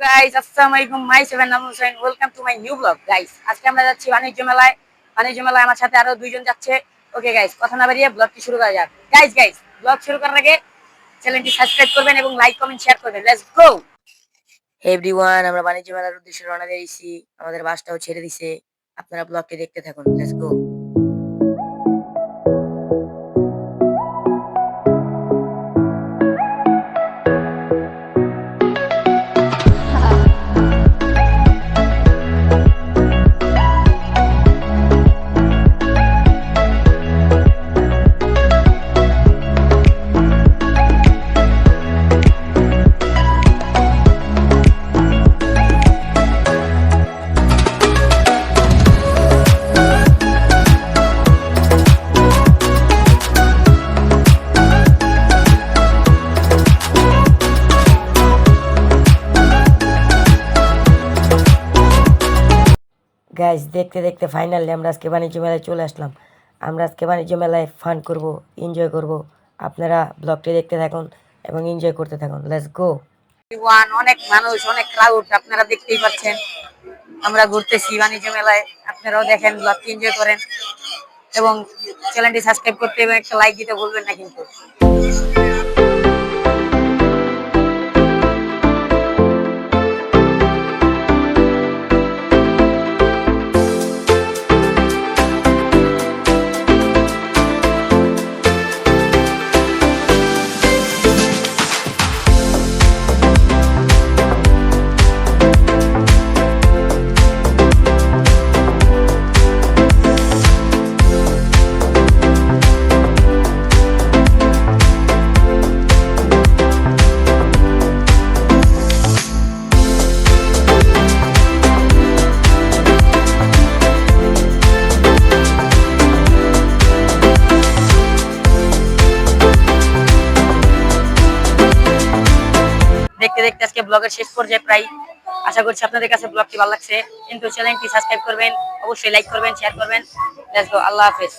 Guys আসসালামু আলাইকুম my seven নাম Hossain welcome to my new blog guys আজকে আমরা যাচ্ছি বাণিজ্য মেলায়। বাণিজ্য মেলায় আমার সাথে আরও দুইজন যাচ্ছে। ওকে গাইস কথা না বাড়িয়ে ব্লগটি শুরু করা যাক। গাইস গাইস ব্লগ শুরু করার আগে চ্যানেলটি সাবস্ক্রাইব করবেন এবং লাইক কমেন্ট শেয়ার করবেন। লেটস গো এভরিওয়ান আমরা বাণিজ্য মেলার উদ্দেশ্যে রওনা দিয়েছি। আমাদের বাসটাও ছেড়ে দিছে। আপনারা ব্লগটি দেখতে থাকুন। লেটস গো গাইজ দেখতে দেখতে ফাইনালি আমরা আজকে বাণিজ্য মেলায় চলে আসলাম। আমরা আজকে বাণিজ্য মেলায় ফান করব এনজয় করব। আপনারা ব্লগটি দেখতে থাকুন এবং এনজয় করতে থাকুন। লেটস গো ওয়ান অনেক মানুষ, অনেক ক্রাউড আপনারা দেখতেই পাচ্ছেন। আমরা ঘুরতেছি বাণিজ্য মেলায়, আপনারাও দেখেন ব্লগটি এনজয় করেন। এবং চ্যানেলটি সাবস্ক্রাইব করতে এবং একটা লাইক দিতে ভুলবেন না কিন্তু। দেখতে দেখতে, আজকে ব্লগের শেষ পর্যায়ে প্রায় আশা করছি আপনাদের কাছে ব্লগটি ভালো লাগছে। কিন্তু চ্যানেলটি সাবস্ক্রাইব করবেন, অবশ্যই লাইক করবেন শেয়ার করবেন। আল্লাহ হাফেজ।